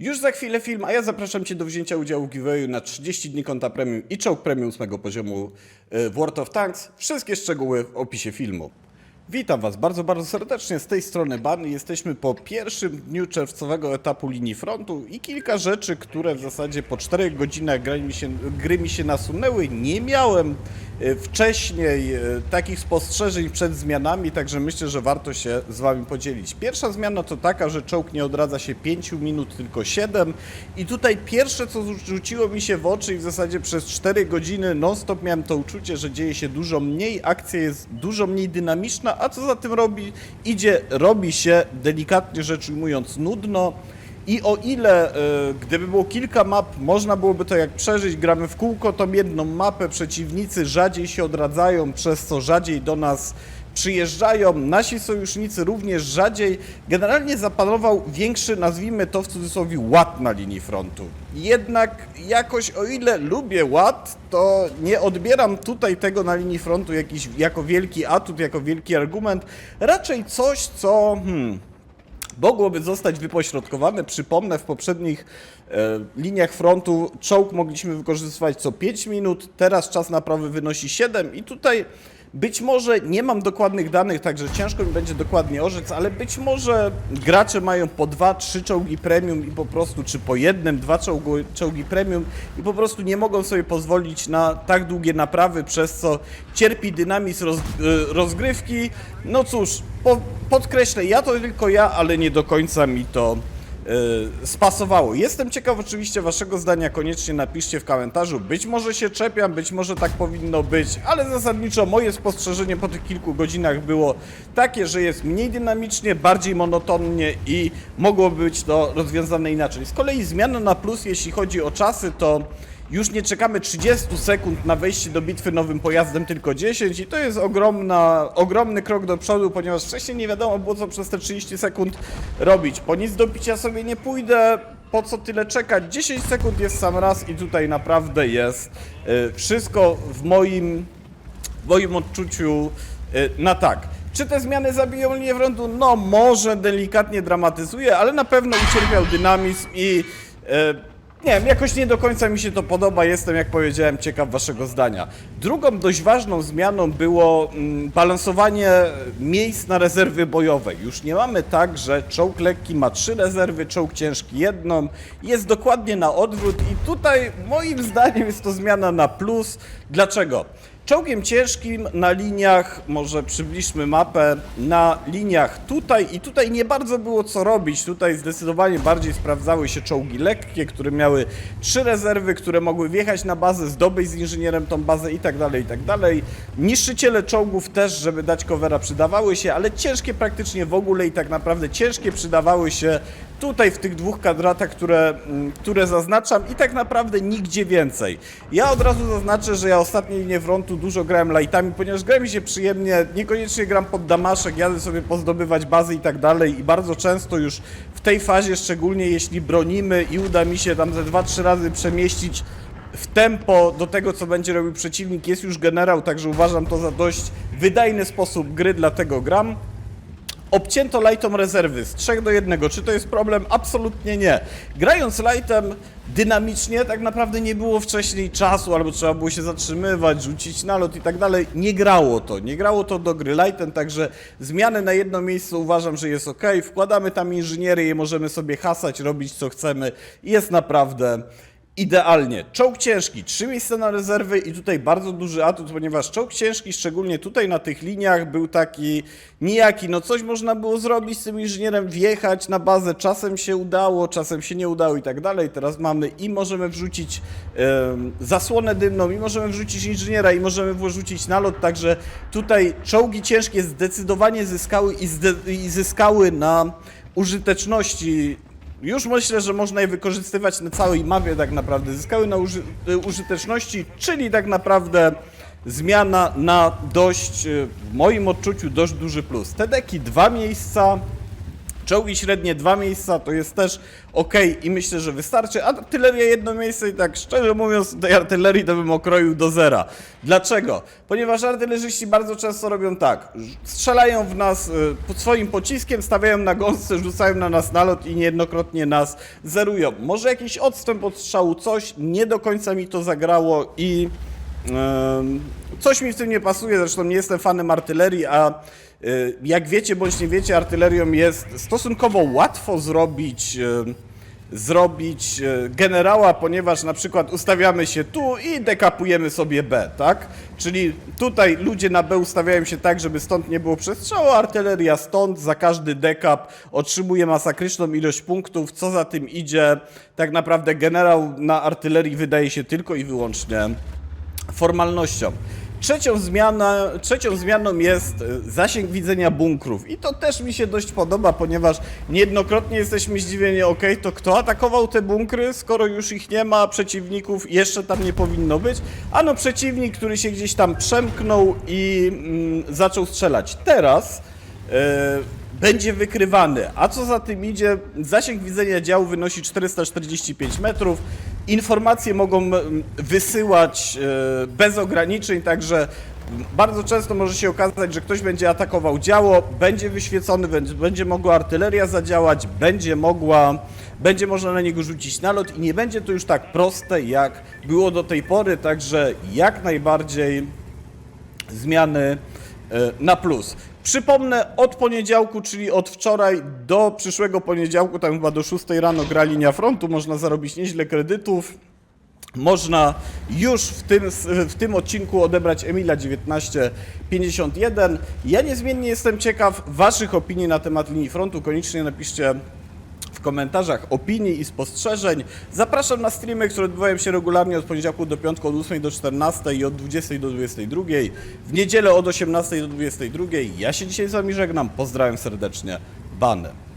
Już za chwilę film, a ja zapraszam Cię do wzięcia udziału w giveawayu na 30 dni konta premium i czołg premium 8 poziomu e, w World of Tanks. Wszystkie szczegóły w opisie filmu. Witam Was bardzo, bardzo serdecznie z tej strony Ban. Jesteśmy po pierwszym dniu czerwcowego etapu linii frontu i kilka rzeczy, które w zasadzie po 4 godzinach gry mi się, gry mi się nasunęły. Nie miałem e, wcześniej e, takich spostrzeżeń przed zmianami, także myślę, że warto się z Wami podzielić. Pierwsza zmiana to taka, że czołg nie odradza się 5 minut, tylko 7 i tutaj pierwsze, co rzuciło mi się w oczy i w zasadzie przez 4 godziny non-stop miałem to uczucie, że dzieje się dużo mniej, akcja jest dużo mniej dynamiczna, a co za tym robi? Idzie, robi się, delikatnie rzecz ujmując, nudno. I o ile, y, gdyby było kilka map, można byłoby to jak przeżyć, gramy w kółko tą jedną mapę, przeciwnicy rzadziej się odradzają, przez co rzadziej do nas przyjeżdżają, nasi sojusznicy również rzadziej. Generalnie zapanował większy, nazwijmy to w cudzysłowie, ład na linii frontu. Jednak jakoś o ile lubię ład, to nie odbieram tutaj tego na linii frontu jakiś, jako wielki atut, jako wielki argument. Raczej coś, co... Hmm, mogłoby zostać wypośrodkowane. Przypomnę, w poprzednich e, liniach frontu czołg mogliśmy wykorzystywać co 5 minut, teraz czas naprawy wynosi 7 i tutaj być może nie mam dokładnych danych, także ciężko mi będzie dokładnie orzec, ale być może gracze mają po 2-3 czołgi premium i po prostu, czy po jednym, dwa czołgu, czołgi premium i po prostu nie mogą sobie pozwolić na tak długie naprawy, przez co cierpi dynamizm roz, e, rozgrywki. No cóż, po, podkreślę, ja to tylko ja, ale nie do końca mi to spasowało. Jestem ciekaw oczywiście waszego zdania, koniecznie napiszcie w komentarzu. Być może się czepiam, być może tak powinno być, ale zasadniczo moje spostrzeżenie po tych kilku godzinach było takie, że jest mniej dynamicznie, bardziej monotonnie i mogłoby być to rozwiązane inaczej. Z kolei zmiana na plus, jeśli chodzi o czasy, to już nie czekamy 30 sekund na wejście do bitwy nowym pojazdem, tylko 10 i to jest ogromna, ogromny krok do przodu, ponieważ wcześniej nie wiadomo było co przez te 30 sekund robić. Po nic do picia sobie nie pójdę, po co tyle czekać? 10 sekund jest sam raz i tutaj naprawdę jest y, wszystko w moim, w moim odczuciu y, na tak. Czy te zmiany zabiją linię frontu? No może delikatnie dramatyzuje, ale na pewno ucierpiał dynamizm i y, nie wiem, jakoś nie do końca mi się to podoba. Jestem, jak powiedziałem, ciekaw waszego zdania. Drugą dość ważną zmianą było mm, balansowanie miejsc na rezerwy bojowe. Już nie mamy tak, że czołg lekki ma trzy rezerwy, czołg ciężki jedną. Jest dokładnie na odwrót i tutaj moim zdaniem jest to zmiana na plus. Dlaczego? Czołgiem ciężkim na liniach, może przybliżmy mapę, na liniach tutaj i tutaj nie bardzo było co robić. Tutaj zdecydowanie bardziej sprawdzały się czołgi lekkie, które miały trzy rezerwy, które mogły wjechać na bazę, zdobyć z inżynierem tą bazę i tak dalej, i tak dalej. Niszczyciele czołgów też, żeby dać covera, przydawały się, ale ciężkie praktycznie w ogóle i tak naprawdę ciężkie przydawały się tutaj w tych dwóch kwadratach, które, mm, które zaznaczam i tak naprawdę nigdzie więcej. Ja od razu zaznaczę, że ja ostatnie linie frontu dużo grałem lightami, ponieważ gra mi się przyjemnie, niekoniecznie gram pod damaszek, jadę sobie pozdobywać bazy i tak dalej i bardzo często już w tej fazie, szczególnie jeśli bronimy i uda mi się tam ze 2-3 razy przemieścić w tempo do tego, co będzie robił przeciwnik, jest już generał, także uważam to za dość wydajny sposób gry, dlatego gram. Obcięto lightom rezerwy z 3 do 1. Czy to jest problem? Absolutnie nie. Grając lightem dynamicznie, tak naprawdę nie było wcześniej czasu, albo trzeba było się zatrzymywać, rzucić nalot i tak dalej. Nie grało to. Nie grało to do gry lightem, także zmiany na jedno miejsce uważam, że jest ok. Wkładamy tam inżyniery i możemy sobie hasać, robić co chcemy. Jest naprawdę Idealnie. Czołg ciężki, trzy miejsca na rezerwy i tutaj bardzo duży atut, ponieważ czołg ciężki, szczególnie tutaj na tych liniach, był taki nijaki. No coś można było zrobić z tym inżynierem, wjechać na bazę. Czasem się udało, czasem się nie udało i tak dalej. Teraz mamy i możemy wrzucić em, zasłonę dymną, i możemy wrzucić inżyniera, i możemy wrzucić nalot. Także tutaj czołgi ciężkie zdecydowanie zyskały i, zde- i zyskały na użyteczności już myślę, że można je wykorzystywać na całej mapie tak naprawdę. Zyskały na uży y, użyteczności, czyli tak naprawdę zmiana na dość, y, w moim odczuciu, dość duży plus. Te deki dwa miejsca, Czołgi średnie dwa miejsca to jest też ok i myślę, że wystarczy. Artyleria jedno miejsce i tak szczerze mówiąc tej artylerii to bym okroił do zera. Dlaczego? Ponieważ artylerzyści bardzo często robią tak. Strzelają w nas y, pod swoim pociskiem, stawiają na gąsce, rzucają na nas nalot i niejednokrotnie nas zerują. Może jakiś odstęp od strzału, coś nie do końca mi to zagrało i Coś mi w tym nie pasuje, zresztą nie jestem fanem artylerii, a y, jak wiecie bądź nie wiecie, artylerią jest stosunkowo łatwo zrobić, em, zrobić e, generała, ponieważ na przykład ustawiamy się tu i dekapujemy sobie B, tak? Czyli tutaj ludzie na B ustawiają się tak, żeby stąd nie było przestrzału, artyleria stąd za każdy dekap otrzymuje masakryczną ilość punktów, co za tym idzie. Tak naprawdę generał na artylerii wydaje się tylko i wyłącznie formalnością. Trzecią, zmiana, trzecią zmianą jest e, zasięg widzenia bunkrów. I to też mi się dość podoba, ponieważ niejednokrotnie jesteśmy zdziwieni, ok, to kto atakował te bunkry, skoro już ich nie ma, przeciwników jeszcze tam nie powinno być. Ano przeciwnik, który się gdzieś tam przemknął i mm, zaczął strzelać. Teraz e, będzie wykrywany. A co za tym idzie, zasięg widzenia działu wynosi 445 metrów. Informacje mogą wysyłać e, bez ograniczeń, także bardzo często może się okazać, że ktoś będzie atakował działo, będzie wyświecony, będzie, mogła artyleria zadziałać, będzie mogła, będzie można na niego rzucić nalot i nie będzie to już tak proste, jak było do tej pory, także jak najbardziej zmiany na plus. Przypomnę, od poniedziałku, czyli od wczoraj do przyszłego poniedziałku, tam chyba do 6 rano gra linia frontu, można zarobić nieźle kredytów. Można już w tym, w tym odcinku odebrać Emila 1951. Ja niezmiennie jestem ciekaw Waszych opinii na temat linii frontu. Koniecznie napiszcie w komentarzach opinii i spostrzeżeń. Zapraszam na streamy, które odbywają się regularnie od poniedziałku do piątku od 8 do 14 i od 20 do 22. W niedzielę od 18 do 22. Ja się dzisiaj z Wami żegnam. Pozdrawiam serdecznie. Bany.